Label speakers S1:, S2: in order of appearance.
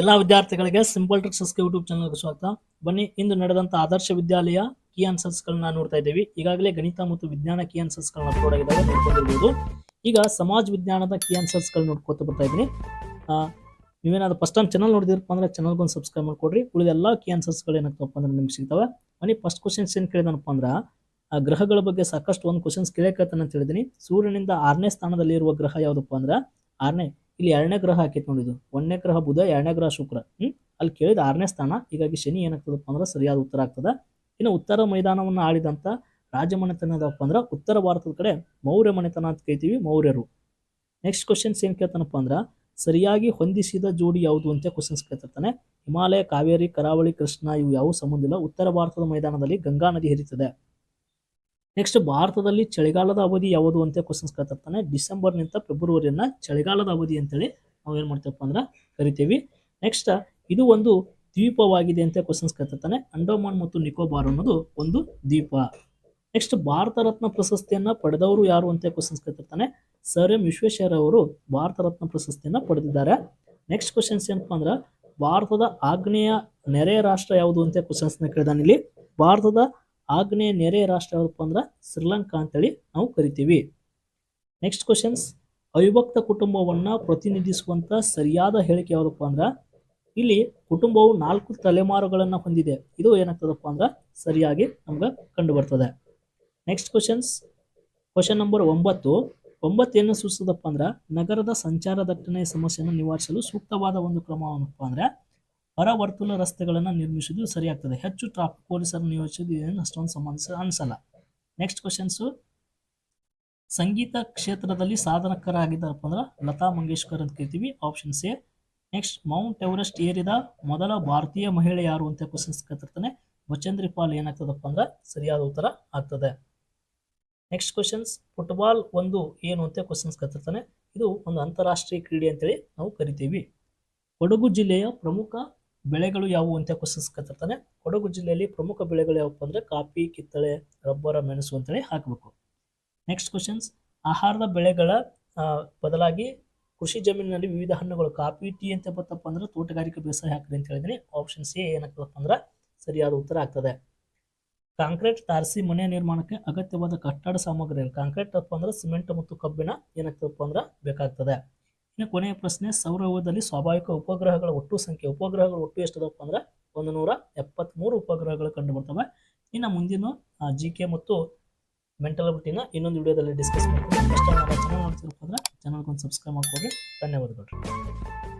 S1: ಎಲ್ಲ ವಿದ್ಯಾರ್ಥಿಗಳಿಗೆ simple tricks YouTube ಚಾನಲ್ಗೆ ಸ್ವಾಗತ. ಬನ್ನಿ, ಇಂದು ನಡೆದಂಥ ಆದರ್ಶ ವಿದ್ಯಾಲಯ ಕೀ ಆನ್ಸರ್ಸ್ ಗಳನ್ನ ನೋಡ್ತಾ ಇದ್ದೀವಿ. ಈಗಾಗಲೇ ಗಣಿತ ಮತ್ತು ವಿಜ್ಞಾನ ಕೀ ಆನ್ಸರ್ಸ್ ಗಳನ್ನ ಅಪ್ಲೋಡ್ ಆಗಿದ್ದಾವೆ, ನೋಡ್ಕೊಂಡಿರ್ಬೋದು. ಈಗ ಸಮಾಜ ವಿಜ್ಞಾನದ ಕೀ ಆನ್ಸರ್ಸ್ಗಳು ನೋಡ್ಕೊತ ಬರ್ತಾ ಇದ್ದೀನಿ. ನೀವೇನಾದ್ರು ಫಸ್ಟ್ ಟೈಮ್ ಚಾನಲ್ ನೋಡಿದಿರಪ್ಪ ಅಂದ್ರೆ ಚಾನಲ್ಗೆ ಒಂದು ಸಬ್ಸ್ಕ್ರೈಬ್ ಮಾಡ್ಕೊಡ್ರಿ. ಉಳಿದ ಎಲ್ಲ ಕೀ ಆನ್ಸರ್ಸ್ಗಳು ಏನಾಗ್ತಪ್ಪ ಅಂದ್ರೆ ನಿಮ್ಗೆ ಸಿಗ್ತವೆ. ಬನ್ನಿ ಫಸ್ಟ್ ಕ್ವಶನ್ಸ್ ಏನ್ ಕೇಳಿದನಪ್ಪ ಅಂದ್ರೆ ಗ್ರಹಗಳ ಬಗ್ಗೆ ಸಾಕಷ್ಟು ಒಂದು ಕ್ವಶನ್ಸ್ ಕೇಳಕತ್ತಾನೆ ಅಂತ ಸೂರ್ಯನಿಂದ ಆರನೇ ಸ್ಥಾನದಲ್ಲಿ ಇರುವ ಗ್ರಹ ಯಾವ್ದಪ್ಪ ಅಂದ್ರೆ, ಆರನೇ ಇಲ್ಲಿ ಎರಡನೇ ಗ್ರಹ ಹಾಕೈತೆ ನೋಡಿದ್ದು ಒಂದನೇ ಗ್ರಹ ಬುಧ, ಎರಡನೇ ಗ್ರಹ ಶುಕ್ರ. ಹ್ಮ್? ಅಲ್ಲಿ ಕೇಳಿದ ಆರನೇ ಸ್ಥಾನ. ಹೀಗಾಗಿ ಶನಿ ಏನಾಗ್ತದಪ್ಪ ಅಂದ್ರೆ ಸರಿಯಾದ ಉತ್ತರ ಆಗ್ತದ. ಇನ್ನು ಉತ್ತರ ಮೈದಾನವನ್ನು ಆಳಿದಂತ ರಾಜಮನೆತನದಪ್ಪ ಅಂದ್ರೆ ಉತ್ತರ ಭಾರತದ ಕಡೆ ಮೌರ್ಯ ಮನೆತನ ಅಂತ ಕೇಳ್ತೀವಿ ಮೌರ್ಯರು. ನೆಕ್ಸ್ಟ್ ಕ್ವಶನ್ಸ್ ಏನ್ ಕೇಳ್ತಾನಪ್ಪ ಅಂದ್ರೆ ಸರಿಯಾಗಿ ಹೊಂದಿಸಿದ ಜೋಡಿ ಯಾವುದು ಅಂತ ಕ್ವಶನ್ಸ್ ಕೇಳ್ತಿರ್ತಾನೆ. ಹಿಮಾಲಯ, ಕಾವೇರಿ, ಕರಾವಳಿ, ಕೃಷ್ಣ ಇವು ಯಾವ ಸಂಬಂಧ ಇಲ್ಲ. ಉತ್ತರ ಭಾರತದ ಮೈದಾನದಲ್ಲಿ ಗಂಗಾ ನದಿ ಹರಿತದೆ. ನೆಕ್ಸ್ಟ್ ಭಾರತದಲ್ಲಿ ಚಳಿಗಾಲದ ಅವಧಿ ಯಾವುದು ಅಂತ ಕ್ವಶನ್ಸ್ ಕೇಳ್ತಿರ್ತಾನೆ. ಡಿಸೆಂಬರ್ನಿಂದ ಫೆಬ್ರವರಿಯನ್ನ ಚಳಿಗಾಲದ ಅವಧಿ ಅಂತೇಳಿ ನಾವು ಏನು ಮಾಡ್ತೇವಪ್ಪ ಅಂದ್ರೆ ಕರಿತೀವಿ. ನೆಕ್ಸ್ಟ್ ಇದು ಒಂದು ದ್ವೀಪವಾಗಿದೆ ಅಂತ ಕ್ವಶನ್ಸ್ ಕೇಳ್ತಿರ್ತಾನೆ. ಅಂಡಮಾನ್ ಮತ್ತು ನಿಕೋಬಾರ್ ಅನ್ನೋದು ಒಂದು ದ್ವೀಪ. ನೆಕ್ಸ್ಟ್ ಭಾರತ ರತ್ನ ಪ್ರಶಸ್ತಿಯನ್ನ ಪಡೆದವರು ಯಾರು ಅಂತ ಕ್ವಶನ್ಸ್ ಕೇಳ್ತಿರ್ತಾನೆ. ಸರ್ ಎಂ ವಿಶ್ವೇಶ್ವರ ಅವರು ಭಾರತ ರತ್ನ ಪ್ರಶಸ್ತಿಯನ್ನ ಪಡೆದಿದ್ದಾರೆ. ನೆಕ್ಸ್ಟ್ ಕ್ವಶನ್ಸ್ ಏನಪ್ಪ ಅಂದ್ರೆ ಭಾರತದ ಆಗ್ನೇಯ ನೆರೆಯ ರಾಷ್ಟ್ರ ಯಾವುದು ಅಂತ ಕ್ವಶನ್ಸ್ನ ಕೇಳಿದಾನೆ ಇಲ್ಲಿ. ಭಾರತದ ಆಗ್ನೇಯ ನೆರೆಯ ರಾಷ್ಟ್ರ ಯಾವ್ದಪ್ಪ ಅಂದ್ರೆ ಶ್ರೀಲಂಕಾ ಅಂತೇಳಿ ನಾವು ಕರಿತೀವಿ. ನೆಕ್ಸ್ಟ್ ಕ್ವಶನ್ಸ್ ಅವಿಭಕ್ತ ಕುಟುಂಬವನ್ನ ಪ್ರತಿನಿಧಿಸುವಂತ ಸರಿಯಾದ ಹೇಳಿಕೆ ಯಾವ್ದಪ್ಪ ಅಂದ್ರ, ಇಲ್ಲಿ ಕುಟುಂಬವು ನಾಲ್ಕು ತಲೆಮಾರುಗಳನ್ನ ಹೊಂದಿದೆ. ಇದು ಏನಾಗ್ತದಪ್ಪ ಅಂದ್ರ, ಸರಿಯಾಗಿ ನಮ್ಗೆ ಕಂಡು ಬರ್ತದೆ ನೆಕ್ಸ್ಟ್ ಕ್ವಶನ್ಸ್ ಕ್ವಶನ್ ನಂಬರ್ ಒಂಬತ್ತು. ಒಂಬತ್ತು ಏನು ಸೂಚಿಸದಪ್ಪ ಅಂದ್ರ, ನಗರದ ಸಂಚಾರ ದಟ್ಟಣೆ ಸಮಸ್ಯೆಯನ್ನು ನಿವಾರಿಸಲು ಸೂಕ್ತವಾದ ಒಂದು ಕ್ರಮವನ್ನಪ್ಪ ಅಂದ್ರೆ ಹೊರವರ್ತುಲ ರಸ್ತೆಗಳನ್ನು ನಿರ್ಮಿಸುವುದು ಸರಿಯಾಗ್ತದೆ. ಹೆಚ್ಚು ಟ್ರಾಫಿಕ್ ಪೊಲೀಸರನ್ನು ನಿಯೋಜಿಸುವುದು ಏನು ಅಷ್ಟೊಂದು ಸಂಬಂಧಿಸ ಅನಿಸಲ್ಲ. ನೆಕ್ಸ್ಟ್ ಕ್ವಶನ್ಸು ಸಂಗೀತ ಕ್ಷೇತ್ರದಲ್ಲಿ ಸಾಧನಕರಾಗಿದ್ದಾರಪ್ಪ ಅಂದ್ರೆ ಲತಾ ಮಂಗೇಶ್ಕರ್ ಅಂತ ಕೇಳ್ತೀವಿ. Option A next Mount Everest ಏರಿದ ಮೊದಲ ಭಾರತೀಯ ಮಹಿಳೆ ಯಾರು ಅಂತ ಕ್ವಶನ್ಸ್ ಕೇಳ್ತಿರ್ತಾನೆ. ಬಚೇಂದ್ರಿ ಪಾಲ್ ಏನಾಗ್ತದಪ್ಪ ಅಂದ್ರೆ ಸರಿಯಾದ ಉತ್ತರ ಆಗ್ತದೆ. ನೆಕ್ಸ್ಟ್ ಕ್ವಶನ್ಸ್ ಫುಟ್ಬಾಲ್ ಒಂದು ಏನು ಅಂತ ಕ್ವಶನ್ಸ್ ಕೇಳ್ತಿರ್ತಾನೆ. ಇದು ಒಂದು ಅಂತಾರಾಷ್ಟ್ರೀಯ ಕ್ರೀಡೆ ಅಂತೇಳಿ ನಾವು ಕರಿತೀವಿ. ಕೊಡಗು ಜಿಲ್ಲೆಯ ಪ್ರಮುಖ ಬೆಳೆಗಳು ಯಾವುವು ಅಂತ ಕ್ವಶನ್ಸ್ ಕತ್ತಿರ್ತಾನೆ ಕೊಡಗು ಜಿಲ್ಲೆಯಲ್ಲಿ ಪ್ರಮುಖ ಬೆಳೆಗಳು ಯಾವಪ್ಪ ಅಂದ್ರೆ ಕಾಫಿ, ಕಿತ್ತಳೆ, ರಬ್ಬರ, ಮೆಣಸು ಅಂತೇಳಿ ಹಾಕಬೇಕು. ನೆಕ್ಸ್ಟ್ ಕ್ವಶನ್ಸ್ ಆಹಾರದ ಬೆಳೆಗಳ ಬದಲಾಗಿ ಕೃಷಿ ಜಮೀನಿನಲ್ಲಿ ವಿವಿಧ ಹಣ್ಣುಗಳು ಕಾಫಿ, ಟೀ ಅಂತ ಬತ್ತಪ್ಪ ಅಂದ್ರೆ ತೋಟಗಾರಿಕೆ ಬೇಸಾಯ ಹಾಕ್ರಿ ಅಂತ ಹೇಳಿದ್ರೆ ಆಪ್ಷನ್ ಸಿ ಏನಾಗ್ತದಪ್ಪ ಅಂದ್ರೆ ಸರಿಯಾದ ಉತ್ತರ ಆಗ್ತದೆ. ಕಾಂಕ್ರೀಟ್ ತಾರಸಿ ಮನೆ ನಿರ್ಮಾಣಕ್ಕೆ ಅಗತ್ಯವಾದ ಕಟ್ಟಡ ಸಾಮಗ್ರಿಗಳು. ಕಾಂಕ್ರೀಟ್ ಅಪ್ಪ ಅಂದ್ರೆ ಸಿಮೆಂಟ್ ಮತ್ತು ಕಬ್ಬಿಣ ಏನಾಗ್ತದಪ್ಪ ಅಂದ್ರೆ ಬೇಕಾಗ್ತದೆ. ಇನ್ನು ಕೊನೆಯ ಪ್ರಶ್ನೆ, ಸೌರವ್ಯದಲ್ಲಿ ಸ್ವಾಭಾವಿಕ ಉಪಗ್ರಹಗಳ ಒಟ್ಟು ಸಂಖ್ಯೆ. ಉಪಗ್ರಹಗಳು ಒಟ್ಟು ಎಷ್ಟದಪ್ಪ ಅಂದ್ರೆ ಒಂದು ನೂರ ಎಪ್ಪತ್ತ್ಮೂರು ಉಪಗ್ರಹಗಳು ಕಂಡು ಬರ್ತವೆ ಇನ್ನು ಮುಂದಿನ ಜಿ ಕೆ ಮತ್ತು ಮೆಂಟಲ್ ಬಿಟ್ಟಿನ ಇನ್ನೊಂದು ವಿಡಿಯೋದಲ್ಲಿ ಡಿಸ್ಕಸ್ ಫಸ್ಟ್ ಚಾನಲ್ ನೋಡ್ತಿರಪ್ಪ ಅಂದ್ರೆ ಚಾನಲ್ಗೆ ಒಂದು ಸಬ್ಸ್ಕ್ರೈಬ್ ಮಾಡ್ಕೊಡ್ರಿ. ಧನ್ಯವಾದಗಳು.